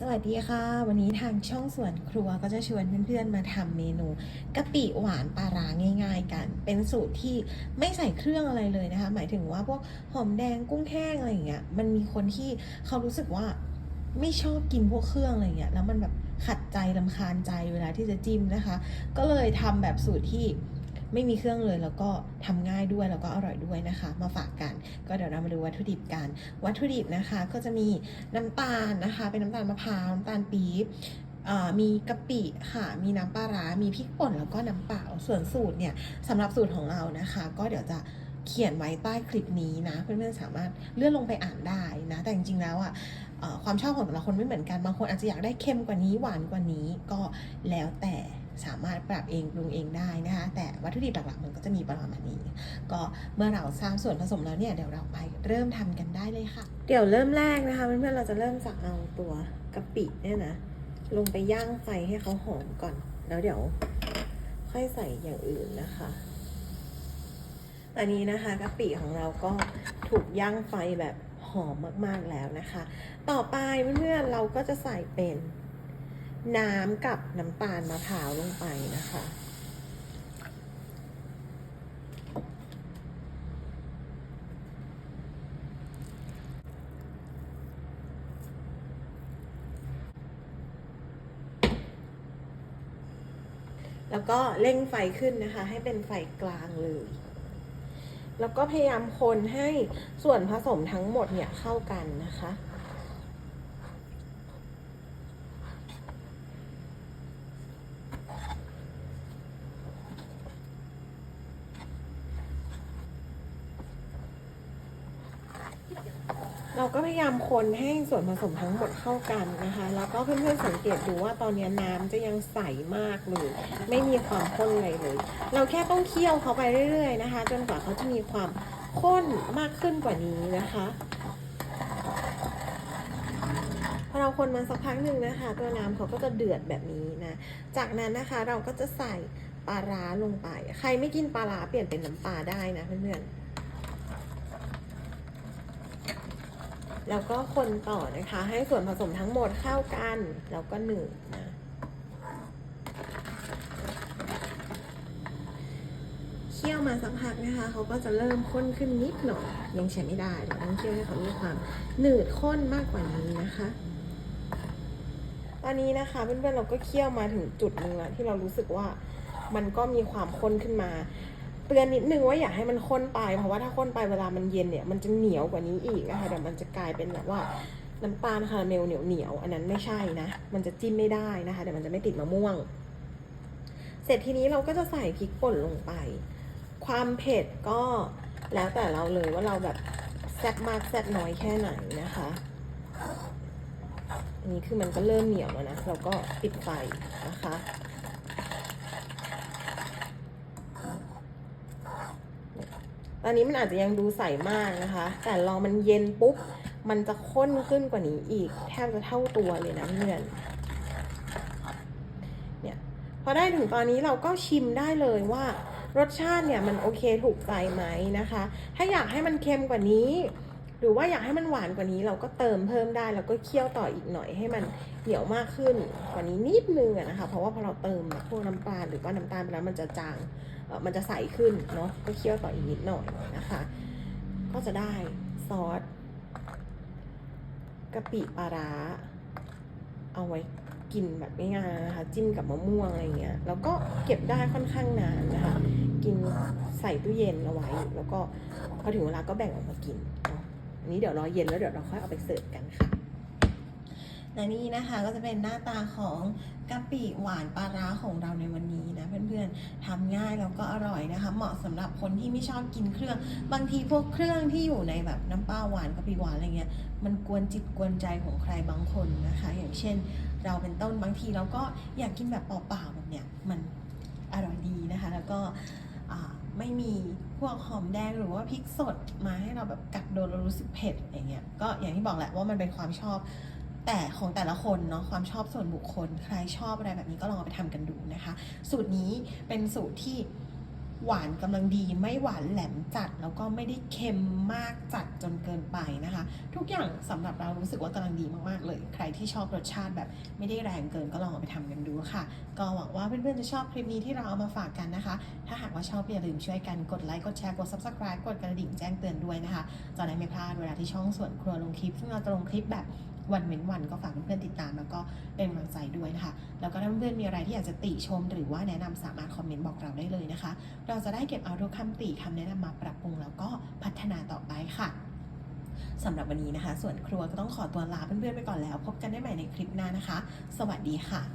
สวัสดีค่ะ วันนี้ทางช่องสวนครัวก็จะชวนเพื่อนๆมาทำเมนูกะปิหวานปลาร้าง่าย ๆ กัน เป็นสูตรที่ไม่ใส่เครื่องอะไรเลยนะคะ หมายถึงว่าพวกหอมแดงกุ้งแห้งอะไรอย่างเงี้ยมันมีคนที่เขารู้สึกว่าไม่ชอบกินพวกเครื่องอะไรอย่างเงี้ยแล้วมันแบบขัดใจลำคาญใจเวลาที่จะจิ้มนะคะ ก็เลยทำแบบสูตรที่ ไม่มีเครื่องเลยแล้วก็ทำง่ายด้วยแล้วก็อร่อยด้วยนะคะ มาฝากกัน ก็เดี๋ยวเรามาดูวัตถุดิบกัน วัตถุดิบนะคะก็จะมีน้ำตาลนะคะ เป็นน้ำตาลมะพร้าวน้ำตาลปี๊บมีกะปิค่ะ มีน้ำปลาร้า มีพริกป่นแล้วก็น้ำเปล่า ส่วนสูตรเนี่ยสำหรับสูตรของเรานะคะ ก็เดี๋ยวจะเขียนไว้ใต้คลิปนี้นะ เพื่อนๆสามารถเลื่อนลงไปอ่านได้นะ แต่จริงๆแล้วอะความชอบของแต่ละคนไม่เหมือนกัน บางคนอาจจะอยากได้เค็มกว่านี้หวานกว่านี้ก็แล้วแต่ สามารถปรับเองปรุงเองได้นะคะแต่วัตถุดิบหลักๆมันก็จะมีประมาณนี้ ก็เมื่อเราทราบส่วนผสมแล้วเนี่ยเดี๋ยวเราไปเริ่มทำกันได้เลยค่ะ เดี๋ยวเริ่มแรกนะคะเพื่อนๆเราจะเริ่มจากเอาตัวกะปิเนี่ยนะลงไปย่างไฟให้เขาหอมก่อน แล้วเดี๋ยวค่อยใส่อย่างอื่นนะคะอันนี้นะคะกะปิของเราก็ถูกย่างไฟแบบหอมมากๆแล้วนะคะ ต่อไปเพื่อนๆเราก็จะใส่เป็น น้ำกับน้ำตาลมะพร้าวลงไปนะคะ แล้วก็เร่งไฟขึ้นนะคะ ให้เป็นไฟกลางเลย แล้วก็พยายามคนให้ส่วนผสมทั้งหมดเนี่ยเข้ากันนะคะ เราก็พยายามคนให้ส่วนผสมทั้งหมดเข้ากันนะคะ แล้วก็เพื่อนๆสังเกตดูว่าตอนนี้น้ำจะยังใสมากเลย ไม่มีความข้นอะไรเลย เราแค่ต้องเคี่ยวเขาไปเรื่อย ๆ นะคะ จนกว่าเขาจะมีความข้นมากขึ้นกว่านี้นะคะพอเราคนมันสักพักหนึ่งนะคะ ตัวน้ำเขาก็จะเดือดแบบนี้นะ จากนั้นนะคะเราก็จะใส่ปลาร้าลงไป ใครไม่กินปลาร้าเปลี่ยนเป็นน้ำปลาได้นะเพื่อนๆ แล้วก็คนต่อนะคะ ให้ส่วนผสมทั้งหมดเข้ากัน แล้วก็หนึ่งนะเคี่ยวมาสักพักนะคะเขาก็จะเริ่มข้นขึ้นนิดหน่อยยังใช้ไม่ได้เดี๋ยวต้องเคี่ยวให้เขามีความหนืดข้นมากกว่านี้นะคะ ตอนนี้นะคะเพื่อนๆเราก็เคี่ยวมาถึงจุดหนึ่งแล้วที่เรารู้สึกว่ามันก็มีความข้นขึ้นมา เตือนนิดนึงว่าอย่าให้มันข้นไป เพราะว่าถ้าข้นไปเวลามันเย็นเนี่ยมันจะเหนียวกว่านี้อีกนะคะเดี๋ยวมันจะกลายเป็นแบบว่าน้ำตาลคาราเมลเหนียวเหนียวๆอันนั้นไม่ใช่นะ มันจะจิ้มไม่ได้นะคะเดี๋ยวมันจะไม่ติดมะม่วง เสร็จทีนี้เราก็จะใส่พริกป่นลงไป ความเผ็ดก็แล้วแต่เราเลยว่าเราแบบแซ่บมากแซ่บน้อยแค่ไหนนะคะอันนี้คือมันก็เริ่มเหนียวแล้วนะ เราก็ปิดไฟนะคะ ตอนนี้มันอาจจะยังดูใสมากนะคะ แต่รอมันเย็นปุ๊บ มันจะข้นขึ้นกว่านี้อีก แทบจะเท่าตัวเลยนะเพื่อนเนี่ยพอได้ถึงตอนนี้เราก็ชิมได้เลยว่ารสชาติเนี่ยมันโอเคถูกใจไหมนะคะ ถ้าอยากให้มันเค็มกว่านี้ รือว่าอยากให้มันหวานกว่านี้เราก็เติมเพิ่มได้แล้วก็เคี่ยวต่ออีกหน่อยให้มันเหนียวมากขึ้นกว่านี้นิดนึงนะคะ เพราะว่าพอเราเติมพวกน้ำปลาหรือว่าน้ำตาลไปแล้วมันจะจางมันจะใสขึ้นเนาะก็เคี่ยวต่ออีกนิดหน่อยนะคะ ก็จะได้ซอสกะปิปลาร้าเอาไว้กินแบบง่ายๆนะคะจิ้มกับมะม่วงอะไรเงี้ยแล้วก็เก็บได้ค่อนข้างนานนะคะ กินใส่ตู้เย็นเอาไว้ แล้วก็พอถึงเวลาก็แบ่งออกมากินเนาะ นี้เดี๋ยวรอเย็นแล้วเดี๋ยวเราค่อยเอาไปเสิร์ฟกันค่ะและนี่นะคะก็จะเป็นหน้าตาของกะปิหวานปลาร้าของเราในวันนี้นะเพื่อนๆทำง่ายแล้วก็อร่อยนะคะ เหมาะสำหรับคนที่ไม่ชอบกินเครื่อง บางทีพวกเครื่องที่อยู่ในแบบน้ำปลาหวานกะปิหวานอะไรเงี้ยมันกวนจิตกวนใจของใครบางคนนะคะ อย่างเช่น เราเป็นต้นบางทีเราก็อยากกินแบบเปล่าๆแบบเนี้ยมันอร่อยดีนะคะ แล้วก็ ไม่มีพวกหอมแดงหรือว่าพริกสดมาให้เราแบบกัดโดนเรารู้สึกเผ็ดอย่างเงี้ยก็อย่างที่บอกแหละว่ามันเป็นความชอบ แต่ของแต่ละคนเนาะความชอบส่วนบุคคล ใครชอบอะไรแบบนี้ก็ลองเอาไปทำกันดูนะคะ สูตรนี้เป็นสูตรที่ หวานกำลังดีไม่หวานแหลมจัด แล้วก็ไม่ได้เค็มมากจัดจนเกินไปนะคะ ทุกอย่างสำหรับเรารู้สึกว่ากำลังดีมากๆเลย ใครที่ชอบรสชาติแบบไม่ได้แรงเกินก็ลองเอาไปทำกันดูค่ะ ก็หวังว่าเพื่อนๆจะชอบคลิปนี้ที่เราเอามาฝากกันนะคะ ถ้าหากว่าชอบอย่าลืมช่วยกันกดไลค์กดแชร์กด subscribe กดกระดิ่งแจ้งเตือนด้วยนะคะจะได้ไม่พลาดเวลาที่ช่องส่วนครัวลงคลิปซึ่งเราจะลงคลิปแบบ วันเว้นวันก็ฝากเพื่อนๆติดตาม แล้วก็เป็นกำลังใจด้วยนะคะ แล้วก็ถ้าเพื่อนๆมีอะไรที่อยากจะติชม หรือว่าแนะนำสามารถคอมเมนต์บอกเราได้เลยนะคะ เราจะได้เก็บเอาทุกคำติคำแนะนำมาปรับปรุงแล้วก็พัฒนาต่อไปค่ะสำหรับวันนี้นะคะ ส่วนครัวก็ต้องขอตัวลาเพื่อนๆไปก่อนแล้ว พบกันได้ใหม่ในคลิปหน้านะคะ สวัสดีค่ะ